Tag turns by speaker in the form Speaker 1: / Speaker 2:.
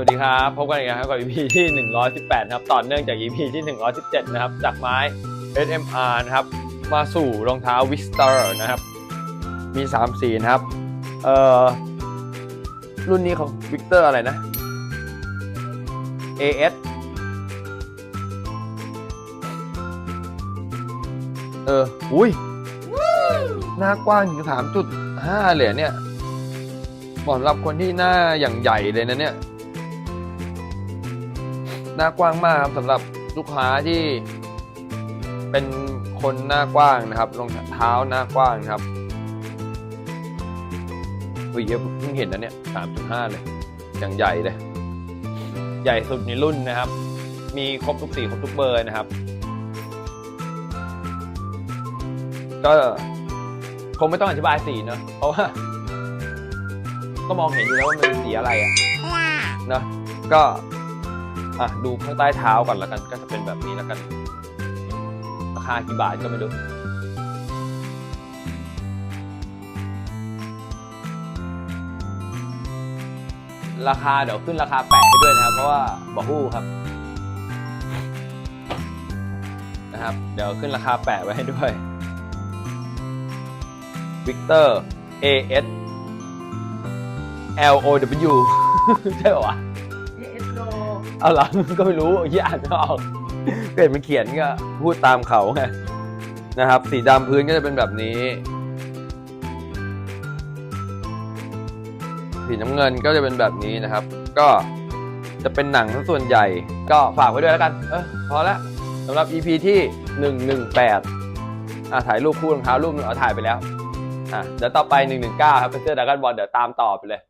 Speaker 1: วัสดีครับ พบกันอีกแล้วครับกับ EP ที่ 118 นะครับ ต่อเนื่องจาก EP ที่ 117 นะครับ จากไม้ SMR นะครับ มาสู่รองเท้า w i s t e r นะครับ มี 3 สีนะครับ เอ่อ รุ่นนี้ของ Victor อะไรนะ AS เออ อุ้ย หน้ากว้างถึง3.5เลยเนี่ยสำหรับคนที่หน้าอย่างใหญ่เลยนะเนี่ย หน้ากว้างมากครับสำหรับลูกค้าที่เป็นคนหน้ากว้างนะครับรองเท้าหน้ากว้างครับอุ้ยเยอะเพิ่งเห็นนะเนี่ยสามจุดห้าเลยอย่างใหญ่เลย ใหญ่สุดในรุ่นนะครับ มีครบทุกสีครบทุกเบอร์นะครับ ก็คงไม่ต้องอธิบายสีเนอะเพราะว่า ก็มองเห็นอยู่แล้วว่ามันเป็นสีอะไรอะเนอะก็ อะดูข้างใต้เท้าก่อนแล้วกันก็จะเป็นแบบนี้แล้วกัน ราคากี่บาทก็ไม่รู้ราคาเดี๋ยวขึ้นราคาแปะให้ด้วยนะครับ เพราะว่าบอฮู้ครับนะครับ เดี๋ยวขึ้นราคาแปะไว้ให้ด้วย Victor AS L O W ใช่ป่าวะ เอาเหรอ ก็ไม่รู้ยี่อ่านไม่ออกก็เห็นมันเขียนก็พูดตามเขาไงนะครับ สีดำพื้นก็จะเป็นแบบนี้ สีน้ำเงินก็จะเป็นแบบนี้นะครับ ก็จะเป็นหนังส่วนใหญ่ ก็ฝากไว้ด้วยแล้วกัน เออพอละสำหรับ EP ที่ 118อะถ่ายรูปคู่รองเท้ารูปหนึงเอาถ่ายไปแล้วอะเดี๋ยวต่อไป 119 ครับเป็นเสื้อดราก้อนบอลเดี๋ยวตามต่อไปเลย